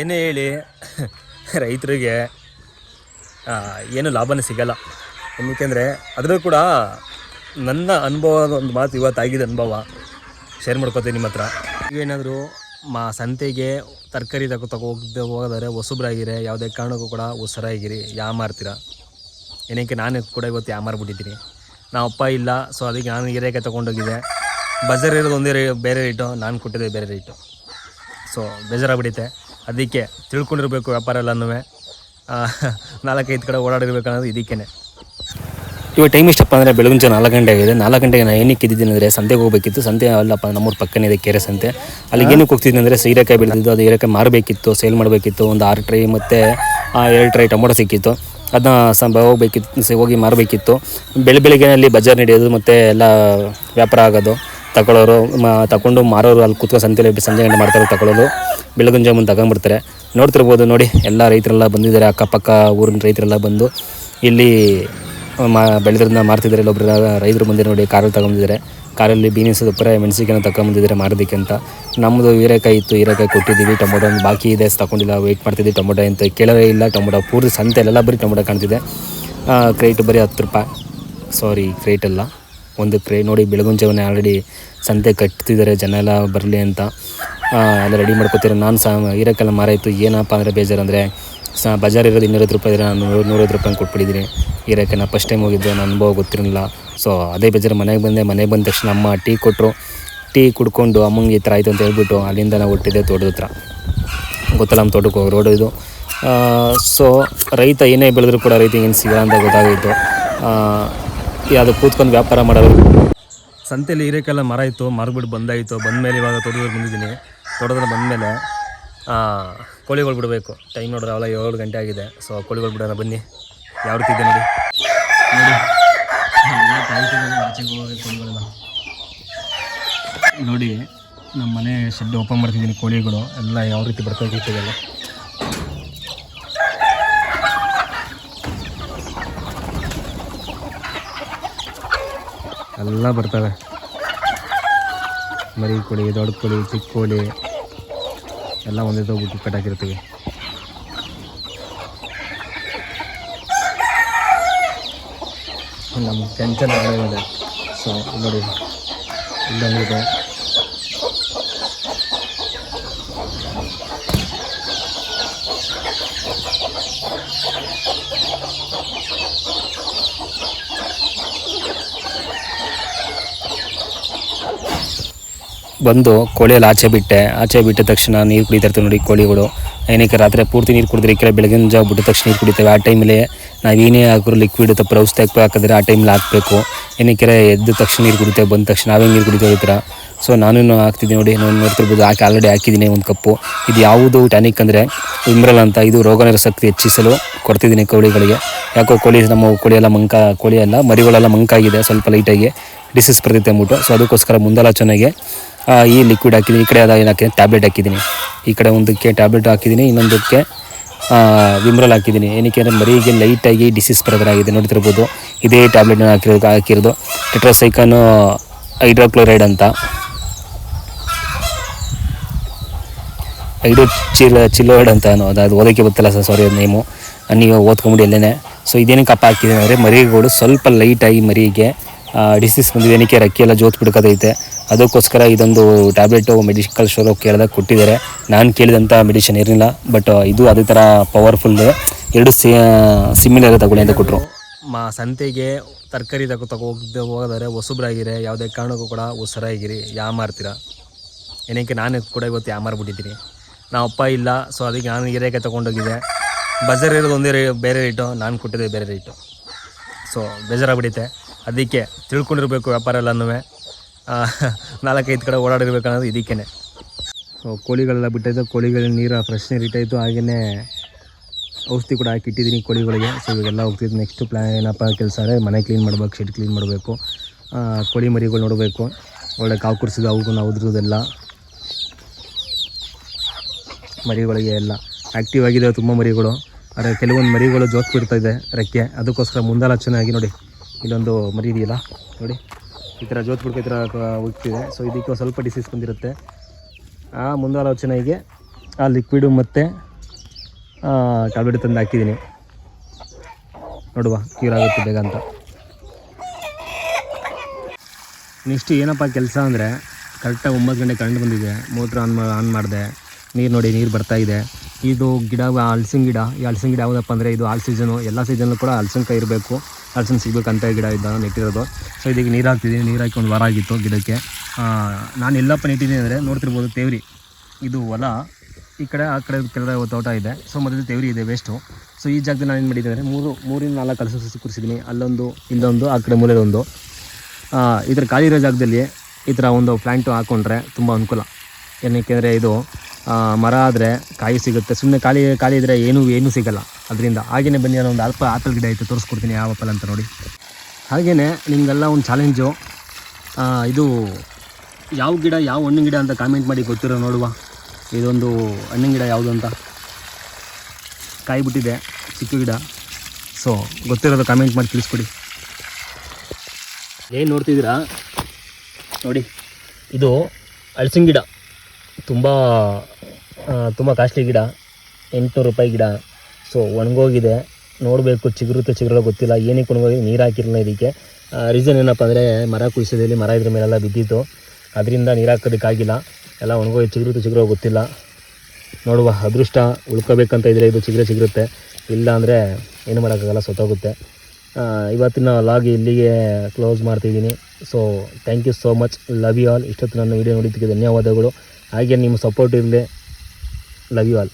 ಏನೇ ಹೇಳಿ, ರೈತರಿಗೆ ಏನು ಲಾಭನೇ ಸಿಗಲ್ಲ. ಏನಕ್ಕೆಂದರೆ ಅದರಲ್ಲೂ ಕೂಡ ನನ್ನ ಅನುಭವದ ಒಂದು ಮಾತು ಇವತ್ತಾಗಿದೆ ಅನುಭವ. ಶೇರ್ ಮಾಡ್ಕೋತೀನಿ ನಿಮ್ಮ ಹತ್ರ. ನೀವೇನಾದರೂ ಮಾ ಸಂತೆಗೆ ತರಕಾರಿ ತಗೋ ತಗೋ ಹೋಗದೆ ಹೋದರೆ ಹೊಸಬ್ರಾಗಿರೆ, ಯಾವುದೇ ಕಾರಣಕ್ಕೂ ಕೂಡ ಹೊಸರಾಗಿರಿ, ಯಾ ಮಾರ್ತೀರ? ಏನಕ್ಕೆ ನಾನು ಕೂಡ ಇವತ್ತು ಯಾ ಮಾರ್ಬಿಟ್ಟಿದ್ದೀನಿ. ನಮ್ಮ ಅಪ್ಪ ಇಲ್ಲ ಸೊ ಅದಕ್ಕೆ ನಾನು ಹಿರೇಕೆ ತೊಗೊಂಡೋಗಿದ್ದೆ. ಬಜಾರ್ ಇರೋದು ಒಂದೇ ಬೇರೆ ರೇಟು ನಾನು ಕೊಟ್ಟಿದ್ದೆ ಬೇರೆ ರೇಟು ಸೊ ಬೇಜಾರಾಗ್ಬಿಡುತ್ತೆ. ಅದಕ್ಕೆ ತಿಳ್ಕೊಂಡಿರಬೇಕು ವ್ಯಾಪಾರ ಎಲ್ಲನೂ. ನಾಲ್ಕೈದು ಕಡೆ ಓಡಾಡಿರ್ಬೇಕು ಅನ್ನೋದು ಇದಕ್ಕೇ ಇವಾಗ ಟೈಮ್ ಇಷ್ಟಪ್ಪ ಅಂದರೆ ಬೆಳಗಿನ ಜನ ನಾಲ್ಕು ಗಂಟೆ ಆಗಿದೆ. ನಾಲ್ಕು ಗಂಟೆಗೆ ನಾನು ಏನಕ್ಕೆ ಇದ್ದಿದ್ದೀನಿ ಅಂದರೆ ಸಂತೆಗೆ ಹೋಗಬೇಕಿತ್ತು. ಸಂತೆ ಅಲ್ಲಪ್ಪ ನಮ್ಮೂರು ಪಕ್ಕನೇ ಇದೆ ಕೆರೆ ಸಂತೆ. ಅಲ್ಲಿಗೆ ಏನಕ್ಕೆ ಹೋಗ್ತಿದ್ದೀನಿ ಅಂದರೆ ಸೀರೆಕಾಯಿ ಬೆಳೆದಿದ್ದು, ಅದು ಹೀರೆಕಾಯಿ ಮಾರಬೇಕಿತ್ತು ಸೇಲ್ ಮಾಡಬೇಕಿತ್ತು. ಒಂದು ಆರು ಟ್ರೈ ಮತ್ತು ಎರಡು ಟ್ರೈ ಟೊಮೊಟೊ ಸಿಕ್ಕಿತ್ತು. ಅದನ್ನ ಸಂಬ ಹೋಗಬೇಕಿತ್ತು ಹೋಗಿ ಮಾರಬೇಕಿತ್ತು. ಬೆಳೆ ಬೆಳಗ್ಗೆನಲ್ಲಿ ಬಜಾರ್ ನಡೆಯೋದು ಮತ್ತು ಎಲ್ಲ ವ್ಯಾಪಾರ ಆಗೋದು. ತಗೊಳ್ಳೋರು ತಗೊಂಡು ಮಾರೋರು ಅಲ್ಲಿ ಕೂತ್ಕೊಂಡು ಸಂತೆಯಲ್ಲಿ ಸಂಜೆ ಗಂಟೆ ಮಾಡ್ತಾರೆ, ತಗೊಳ್ಳೋದು. ಬೆಳಗಿನ ಜಾಮೂನ್ ತಗೊಂಡ್ಬಿಡ್ತಾರೆ ನೋಡ್ತಿರ್ಬೋದು ನೋಡಿ, ಎಲ್ಲ ರೈತರೆಲ್ಲ ಬಂದಿದ್ದಾರೆ, ಅಕ್ಕಪಕ್ಕ ಊರಿನ ರೈತರೆಲ್ಲ ಬಂದು ಇಲ್ಲಿ, ಮಾ, ಬೆಳೆದ್ರನ್ನ ಮಾರ್ತಿದ್ದಾರೆ. ಇಲ್ಲೊಬ್ರು ರೈತರು ಬಂದಿದ್ದಾರೆ ನೋಡಿ, ಕಾರಲ್ಲಿ ತಗೊಂಡಿದ್ದಾರೆ ಕಾರಲ್ಲಿ ಬೀನ್ಸ್ ಪರ ಮೆಣಸಿಕಾಯನ್ನು ತಗೊಂಬಂದಿದ್ದಾರೆ ಮಾರೋದಕ್ಕೆ ಅಂತ. ನಮ್ಮದು ಹೀರೆಕಾಯಿ ಇತ್ತು, ಹೀರೆಕಾಯಿ ಕೊಟ್ಟಿದ್ದೀವಿ. ಟೊಮೊಟೊ ಒಂದು ಬಾಕಿ ಇದೆ, ತಗೊಂಡಿಲ್ಲ ವೆಯ್ಟ್ ಮಾಡ್ತಿದ್ದೀವಿ. ಟೊಮೊಟೊ ಅಂತ ಕೇಳೋರೇ ಇಲ್ಲ. ಟೊಮೊಟೊ ಪೂರ್ತಿ ಸಂತೆಲೆಲ್ಲ ಬರೀ ಟೊಮೊಟೊ ಕಾಣ್ತಿದೆ. ಕ್ರೇಟ್ ಬರೀ ಹತ್ತು ರೂಪಾಯಿ. ಸಾರಿ ಕ್ರೇಟ್ ಅಲ್ಲ. ಒಂದು ಕ್ರೇ ನೋಡಿ ಬೆಳಗಿನ ಆಲ್ರೆಡಿ ಸಂತೆ ಕಟ್ತಿದ್ದಾರೆ ಜನ ಎಲ್ಲ ಬರಲಿ ಅಂತ. ಎಲ್ಲ ರೆಡಿ ಮಾಡ್ಕೋತಾರೆ ನಾನು ಸಹ ಇರೋಕ್ಕೆಲ್ಲ ಮಾರಾಯಿತು. ಏನಪ್ಪ ಅಂದರೆ ಬೇಜಾರು ಅಂದರೆ, ಸ, ಬಜಾರ್ ಇರೋದು ಇನ್ನೂರೈವತ್ತು ರೂಪಾಯಿ ನಾನು ನೂರು ನೂರೈವತ್ತು ರೂಪಾಯಿ ಕೊಟ್ಬಿಟ್ಟಿದ್ದೀನಿ. ಇರೋಕ್ಕೆ ನಾನು ಫಸ್ಟ್ ಟೈಮ್ ಹೋಗಿದ್ದೆ, ನನ್ನ ಅನುಭವ ಗೊತ್ತಿರಲಿಲ್ಲ. ಸೊ ಅದೇ ಬೇಜಾರು ಮನೆಗೆ ಬಂದೆ, ಮನೆಗೆ ಬಂದ ತಕ್ಷಣ ಅಮ್ಮ ಟೀ ಕೊಟ್ಟರು ಟೀ ಕುಡ್ಕೊಂಡು ಅಮ್ಮಂಗೆ ಈ ಥರ ಆಯಿತು ಅಂತ ಹೇಳ್ಬಿಟ್ಟು ಅಲ್ಲಿಂದ ನಾವು ಹೊಟ್ಟಿದ್ದೆ ತೋಟದ ಹತ್ರ. ಗೊತ್ತಲ್ಲ, ನಮ್ಮ ತೋಟಕ್ಕೆ ಹೋಗಿ ರೋಡು ಇದು. ಸೊ ರೈತ ಏನೇ ಬೆಳೆದ್ರು ಕೂಡ ರೈತ ಏನು ಸಿಗಲ್ಲ ಅಂತ ಗೊತ್ತಾಗೋಯಿತು. ಅದು ಕೂತ್ಕೊಂಡು ವ್ಯಾಪಾರ ಮಾಡೋದು. ಸಂತೆಯಲ್ಲಿ ಹೀರೆಕಾಯಿಲ್ಲ ಮರ ಇತ್ತು ಮಾರ್ಬಿಟ್ಟು ಬಂದಾಯಿತು. ಬಂದಮೇಲೆ ಇವಾಗ ತೋಟದಲ್ಲಿ ಬಂದಿದ್ದೀನಿ. ತೋಟದಲ್ಲಿ ಬಂದಮೇಲೆ ಕೋಳಿಗಳು ಬಿಡಬೇಕು. ಟೈಮ್ ನೋಡಿದ್ರೆ ಅವೆಲ್ಲ ಏಳು ಗಂಟೆ ಆಗಿದೆ. ಸೊ ಕೋಳಿಗಳು ಬಿಡೋಣ, ಬನ್ನಿ. ಯಾವ ರೀತಿ ಇದೆ ನೋಡಿ. ನೋಡಿ. ನಮ್ಮ ಮನೆ ಶೆಡ್ ಓಪನ್ ಮಾಡ್ತಿದ್ದೀನಿ ಕೋಳಿಗಳು. ಎಲ್ಲ ಯಾವ ರೀತಿ ಬರ್ತಾ ಬರ್ತಾಯಿರ್ತದಲ್ಲ ಎಲ್ಲ ಬರ್ತವೆ. ಮರಿ ಕೋಳಿ, ದೊಡ್ಡ ಕೋಳಿ, ಚಿಕ್ಕ ಕೋಳಿ, ಎಲ್ಲ ಒಂದೇ ಹೋಗ್ಬಿಟ್ಟು ಕಟ್ಟಾಕಿರ್ತೀವಿ ನಮ್ಮ ಟೆನ್ಷನ್ ಇದೆ. ಸೊ ನೋಡಿ, ಇಲ್ಲೊಂದಿದೆ. ಬಂದು ಕೋಳಿಯಲ್ಲಿ ಆಚೆ ಬಿಟ್ಟೆ. ಆಚೆ ಬಿಟ್ಟ ತಕ್ಷಣ ನೀರು ಕುಡಿತಾ ನೋಡಿ ಕೋಳಿಗಳು. ಏನಕ್ಕೆ ರಾತ್ರಿ ಪೂರ್ತಿ ನೀರು ಕುಡಿದ್ರೆ ಈ ಕಡೆ ಬೆಳಗಿನ ಜಾವ ಬಿಟ್ಟ ತಕ್ಷಣ ನೀರು ಕುಡಿತೇವೆ. ಆ ಟೈಮಲ್ಲಿ ನಾವು ಏನೇ ಹಾಕಿದ್ರು ಲಿಕ್ವಿಡ್ ಔಷಧಿ ಹಾಕಿ ಹಾಕಿದ್ರೆ ಆ ಟೈಮಲ್ಲಿ ಹಾಕಬೇಕು. ಏನಕ್ಕೆ ಎದ್ದ ತಕ್ಷಣ ನೀರು ಕುಡಿತೇವೆ, ಬಂದ ತಕ್ಷಣ ನಾವೇ ನೀರು ಕುಡಿತೇವೆ ಈ ಥರ. ಸೊ ನಾನು ಹಾಕ್ತಿದ್ದೀನಿ ನೋಡಿ, ನಾನು ನೋಡ್ತಿರ್ಬೋದು ಹಾಕಿ ಆಲ್ರೆಡಿ ಹಾಕಿದ್ದೀನಿ ಒಂದು ಕಪ್ಪು. ಇದು ಯಾವುದು ಟ್ಯಾನಿಕ್ ಅಂದರೆ ಇಮ್ರಲ್ ಅಂತ, ಇದು ರೋಗ ಶಕ್ತಿ ಹೆಚ್ಚಿಸಲು ಕೊಡ್ತಿದ್ದೀನಿ ಕೋಳಿಗಳಿಗೆ. ಯಾಕೋ ಕೋಳಿ ನಮ್ಮ ಕೋಳಿ ಎಲ್ಲ ಮಂಕ ಕೋಳಿ ಮರಿಗಳೆಲ್ಲ ಮಂಕಾಗಿದೆ ಸ್ವಲ್ಪ ಲೈಟಾಗಿ ಡಿಸೀಸ್ ಬರ್ತೈತೆ ಅಂದ್ಬಿಟ್ಟು ಸೊ ಅದಕ್ಕೋಸ್ಕರ ಮುಂದಾಲೋಚನೆಗೆ ಈ ಲಿಕ್ವಿಡ್ ಹಾಕಿದ್ದೀನಿ ಈ ಕಡೆ ಅದ ಏನು ಹಾಕಿದ್ದೀನಿ ಟ್ಯಾಬ್ಲೆಟ್ ಹಾಕಿದ್ದೀನಿ ಈ ಕಡೆ ಒಂದಕ್ಕೆ ಟ್ಯಾಬ್ಲೆಟ್ ಹಾಕಿದ್ದೀನಿ ಇನ್ನೊಂದಕ್ಕೆ ವಿಮ್ರಲ್ ಹಾಕಿದ್ದೀನಿ ಏನಕ್ಕೆ ಅಂದರೆ ಮರಿಗೆ ಲೈಟಾಗಿ ಡಿಸೀಸ್ ಬರೋದಾಗಿದೆ ನೋಡ್ತಿರ್ಬೋದು ಇದೇ ಟ್ಯಾಬ್ಲೆಟ್ನ ಹಾಕಿರೋದು ಹಾಕಿರೋದು. ಟೆಟ್ರೋಸೈಕನು ಹೈಡ್ರೋಕ್ಲೋರೈಡ್ ಅಂತ. ಹೈಡ್ರೋ ಚಿಲ್ ಚಿಲ್ಲೋಡ್ ಅಂತ ಅನ್ನೋ ಅದು ಓದೋಕ್ಕೆ ಗೊತ್ತಿಲ್ಲ ಸರ್ ಸಾರಿ ಅದು ನೇಮು ನೀವು ಓದ್ಕೊಂಬಿಡಿ ಎಲ್ಲೇ ಸೊ ಇದೇನಕ್ಕೆ ಕಪ್ಪ ಹಾಕಿದ್ದೀನಿ ಅಂದರೆ ಮರಿಗಳು ಸ್ವಲ್ಪ ಲೈಟಾಗಿ ಮರಿಗೆ ಡಿಸೀಸ್ ಬಂದಿದೆ ಏನಕ್ಕೆ ರಕ್ಕಿ ಎಲ್ಲ ಜೋತ್ ಬಿಡ್ಕೋದೈತೆ ಅದಕ್ಕೋಸ್ಕರ ಇದೊಂದು ಟ್ಯಾಬ್ಲೆಟು ಮೆಡಿಕಲ್ ಸ್ಟೋರ್ ಕೇಳಿದಾಗ ಕೊಟ್ಟಿದ್ದಾರೆ. ನಾನು ಕೇಳಿದಂಥ ಮೆಡಿಷನ್ ಇರಲಿಲ್ಲ ಬಟ್ ಇದು ಅದೇ ಥರ ಪವರ್ಫುಲ್ ಎರಡು ಸಿ ಸಿಮಿಲರ್ ತಗೊಳ್ಳಿ ಅಂತ ಕೊಟ್ಟರು ಮಾ, ಸಂತೆಗೆ ತರಕಾರಿ ತಗೋ ತಗೋ ಹೋಗಿದ್ದೆ ಹೋದರೆ ಹೊಸಬ್ರಾಗಿರೆ, ಯಾವುದೇ ಕಾರಣಕ್ಕೂ ಕೂಡ ಹೊಸರಾಗಿರಿ, ಯಾ ಮಾರ್ತೀರಾ? ಏನಕ್ಕೆ ನಾನು ಕೂಡ ಇವತ್ತು ಯಾ ಮಾರ್ಬಿಟ್ಟಿದ್ದೀನಿ. ನಮ್ಮ ಅಪ್ಪ ಇಲ್ಲ ಸೊ ಅದಕ್ಕೆ ನಾನು ಹೀರೆಕಾಯಿ ತೊಗೊಂಡೋಗಿದ್ದೆ. ಬಜಾರ್ ಇರೋದು ಒಂದೇ ಬೇರೆ ರೇಟು ನಾನು ಕೊಟ್ಟಿದ್ದೆ ಬೇರೆ ರೇಟು ಸೊ ಬೇಜಾರಾಗ್ಬಿಡುತ್ತೆ ಅದಕ್ಕೆ ತಿಳ್ಕೊಂಡಿರಬೇಕು ವ್ಯಾಪಾರ ಎಲ್ಲನೂ ನಾಲ್ಕೈದು ಕಡೆ ಓಡಾಡಿರ್ಬೇಕು ಅನ್ನೋದು ಇದಕ್ಕೇ ಕೋಳಿಗಳೆಲ್ಲ ಬಿಟ್ಟಿದ್ದು ಕೋಳಿಗಳ ನೀರು ಫ್ರೆಶ್ ನೀರು ಇಟ್ಟಾಯಿತು. ಹಾಗೆಯೇ ಔಷಧಿ ಕೂಡ ಹಾಕಿ ಇಟ್ಟಿದ್ದೀನಿ ಕೋಳಿಗಳಿಗೆ. ಸೊ ಇವಾಗೆಲ್ಲ ಹೋಗ್ತಿದ್ದು ನೆಕ್ಸ್ಟ್ ಪ್ಲ್ಯಾನ್ ಏನಪ್ಪ ಕೆಲಸ ಅಂದರೆ ಮನೆ ಕ್ಲೀನ್ ಮಾಡ್ಬೇಕು ಶೆಡ್ ಕ್ಲೀನ್ ಮಾಡಬೇಕು. ಕೋಳಿ ಮರಿಗಳು ನೋಡಬೇಕು. ಒಳ್ಳೆ ಕಾವು ಕುರ್ಸಿದ್ದು ಅವು ನಾವು ಉದ್ರದೆಲ್ಲ. ಮರಿಗಳಿಗೆ ಎಲ್ಲ. ಆ್ಯಕ್ಟಿವ್ ಆಗಿದೆ ತುಂಬ ಮರಿಗಳು. ಆದರೆ ಕೆಲವೊಂದು ಮರಿಗಳು ಜೋತ್ ಬಿಡ್ತಾ ಇದೆ ರೆಕ್ಕೆ. ಅದಕ್ಕೋಸ್ಕರ ಮುಂದಾಲೋಚನೆ ಆಗಿ ನೋಡಿ. ಇಲ್ಲೊಂದು ಮರಿ ಇದೆಯಲ್ಲ, ನೋಡಿ. ಈ ಥರ ಜೋತ್ ಈ ಥರ ಹೋಗ್ತಿದೆ. ಸೊ ಇದಕ್ಕೆ ಸ್ವಲ್ಪ ಡಿಸೀಸ್ ಬಂದಿರುತ್ತೆ. ಆ ಮುಂದಾಲೋಚನೆಗೆ ಆ ಲಿಕ್ವಿಡು ಮತ್ತು ಟ್ಯಾಬ್ಲೆಟ್ ತಂದು ಹಾಕಿದ್ದೀನಿ. ನೋಡುವ ಕ್ಯೂರ್ ಆಗುತ್ತೆ ಬೇಗ ಅಂತ. ನೆಕ್ಸ್ಟ್ ಏನಪ್ಪ ಕೆಲಸ ಅಂದರೆ ಕರೆಕ್ಟಾಗಿ ಒಂಬತ್ತು ಗಂಟೆ ಕರೆಂಟ್ ಬಂದಿದೆ. ಮೋಟ್ರ್ ಆನ್ ಮಾ ಆನ್ ಮಾಡಿದೆ. ನೀರು ನೋಡಿ, ನೀರು ಬರ್ತಾ ಇದೆ. ಗಿಡ ಹಲ್ಸಿನ ಗಿಡ. ಈ ಹಲ್ಸಿನ ಗಿಡ ಯಾವುದಪ್ಪ ಅಂದರೆ, ಇದು ಆಲ್ ಸೀಸನು ಎಲ್ಲ ಸೀಸನ್ಲು ಕೂಡ ಹಲಸಿನಕಾಯಿ ಇರಬೇಕು. ಹಲಸಿನ ಸಿಗ್ಬೇಕಂತ ಗಿಡ ಇದ್ದ, ನೆಟ್ಟಿರೋದು. ಸೊ ಇದಕ್ಕೆ ನೀರು ಹಾಕ್ತಿದ್ದೀನಿ ನೀರು ಹಾಕಿ ಒಂದು ವಾರ ಆಗಿತ್ತು ಗಿಡಕ್ಕೆ. ನಾನು ಎಲ್ಲಪ್ಪ ನೆಟ್ಟಿದ್ದೀನಿ ಅಂದರೆ ನೋಡ್ತಿರ್ಬೋದು ತೇವ್ರಿ. ಇದು ಹೊಲ. ಈ ಕಡೆ, ಆ ಕಡೆ ಕೆಳಗಡೆ ತೋಟ ಇದೆ. ಸೊ ಮೊದಲು ತೇವ್ರಿ ಇದೆ ವೇಸ್ಟು ಸೊ ಈ ಜಾಗದಲ್ಲಿ ನಾನು ಏನು ಮಾಡಿದ್ದೀನಿ ಅಂದರೆ ಮೂರು, ಮೂರಿಂದ ನಾಲ್ಕು ಕಲಸ ಸಸಿ ಕೂರಿಸಿದ್ದೀನಿ. ಅಲ್ಲೊಂದು ಇಲ್ಲೊಂದು ಆ ಕಡೆ ಮೂಲೆಯಲ್ಲೊಂದು ಈ ಥರ ಖಾಲಿ ಇರೋ ಜಾಗದಲ್ಲಿ ಈ ಥರ ಒಂದು ಪ್ಲ್ಯಾಂಟು ಹಾಕ್ಕೊಂಡ್ರೆ ತುಂಬ ಅನುಕೂಲ. ಏನಕ್ಕೆ ಅಂದರೆ ಇದು ಮರ ಆದರೆ ಕಾಯಿ ಸಿಗುತ್ತೆ. ಸುಮ್ಮನೆ ಖಾಲಿ ಖಾಲಿ ಇದ್ದರೆ ಏನೂ ಏನೂ ಸಿಗಲ್ಲ. ಅದರಿಂದ ಹಾಗೆಯೇ ಬನ್ನಿ ನಾನು ಒಂದು ಅಲ್ಪ ಆಪಲ್ ಗಿಡ ಐತೆ, ತೋರಿಸ್ಕೊಡ್ತೀನಿ ಯಾವ ಆಪಲ್ ಅಂತ ನೋಡಿ. ಹಾಗೆಯೇ ನಿಮಗೆಲ್ಲ ಒಂದು ಚಾಲೆಂಜು ಇದು ಯಾವ ಗಿಡ, ಯಾವ ಹಣ್ಣಿನ ಗಿಡ ಅಂತ ಕಾಮೆಂಟ್ ಮಾಡಿ ಗೊತ್ತಿರೋ ನೋಡುವ. ಇದೊಂದು ಹಣ್ಣಿನ ಗಿಡ ಯಾವುದು ಅಂತ. ಕಾಯಿ ಬಿಟ್ಟಿದೆ ಚಿಕ್ಕ ಗಿಡ. ಸೊ ಗೊತ್ತಿರೋದು ಕಾಮೆಂಟ್ ಮಾಡಿ ತಿಳಿಸ್ಕೊಡಿ. ಏನು ನೋಡ್ತಿದ್ದೀರಾ? ನೋಡಿ, ಇದು ಹಳಸಿನ ಗಿಡ. ತುಂಬ ತುಂಬ ಕಾಸ್ಟ್ಲಿ ಗಿಡ. ಎಂಟುನೂರು ರೂಪಾಯಿ ಗಿಡ. ಸೊ ಒಣಗೋಗಿದೆ. ನೋಡಬೇಕು ಚಿಗುರುತ್ತೆ ಚಿಗುರಲ್ಲ ಗೊತ್ತಿಲ್ಲ. ಏನಕ್ಕೆ ಒಣಗೋಗಿದೆ ನೀರು ಹಾಕಿರಲಿಲ್ಲ ಇದಕ್ಕೆ. ರೀಸನ್ ಏನಪ್ಪ ಅಂದರೆ ಮರ ಕುಸಿದಲ್ಲಿ ಮರ ಇದ್ರ ಮೇಲೆಲ್ಲ ಬಿದ್ದಿತ್ತು ಅದರಿಂದ ನೀರು ಹಾಕೋದಕ್ಕಾಗಿಲ್ಲ ಎಲ್ಲ ಒಣಗೋಗಿ ಚಿಗುರುತ್ತೆ ಚಿಗುರೋ ಗೊತ್ತಿಲ್ಲ. ನೋಡುವ, ಅದೃಷ್ಟ ಉಳ್ಕೋಬೇಕಂತ ಇದ್ದರೆ ಇದು ಚಿಗುರೆ ಚಿಗುರುತ್ತೆ. ಇಲ್ಲ ಅಂದರೆ ಏನು ಮಾಡೋಕ್ಕಾಗಲ್ಲ ಸೊತ್ತೋಗುತ್ತೆ ಇವತ್ತಿನ ಲಾಗ್ ಇಲ್ಲಿಗೆ ಕ್ಲೋಸ್ ಮಾಡ್ತಿದ್ದೀನಿ. So thank you so much love you all ಇಷ್ಟೊತ್ತು ನನ್ನ ವೀಡಿಯೋ ನೋಡಿದ್ದಕ್ಕೆ ಧನ್ಯವಾದಗಳು. ಹಾಗೆ ನಿಮ್ಮ ಸಪೋರ್ಟ್ ಇರಲಿ. Love you all